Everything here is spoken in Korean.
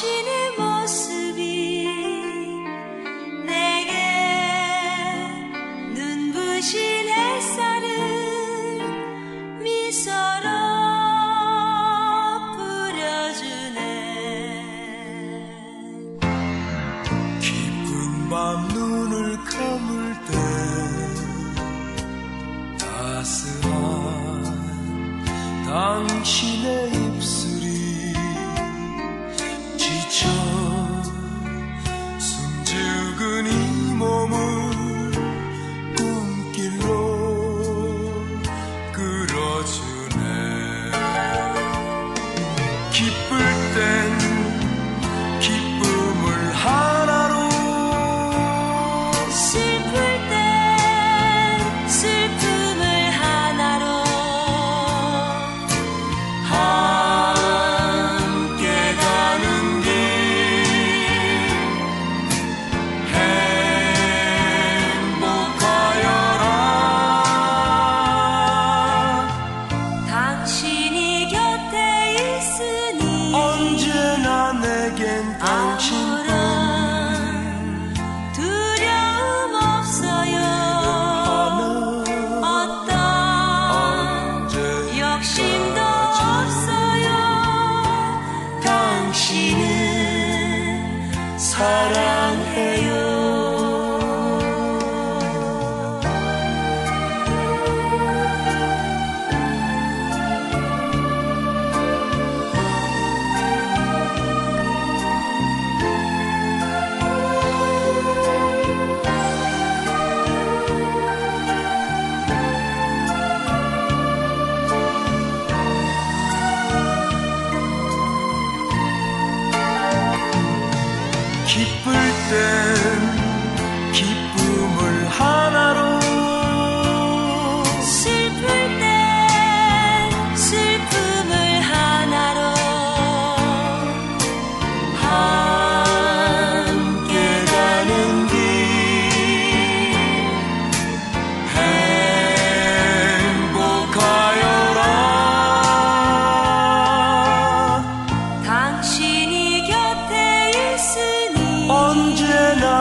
당신의 모습이 내게 눈부신 햇살을 미소로 뿌려주네. 깊은 밤 눈을 감을 때 따스한 당신 keep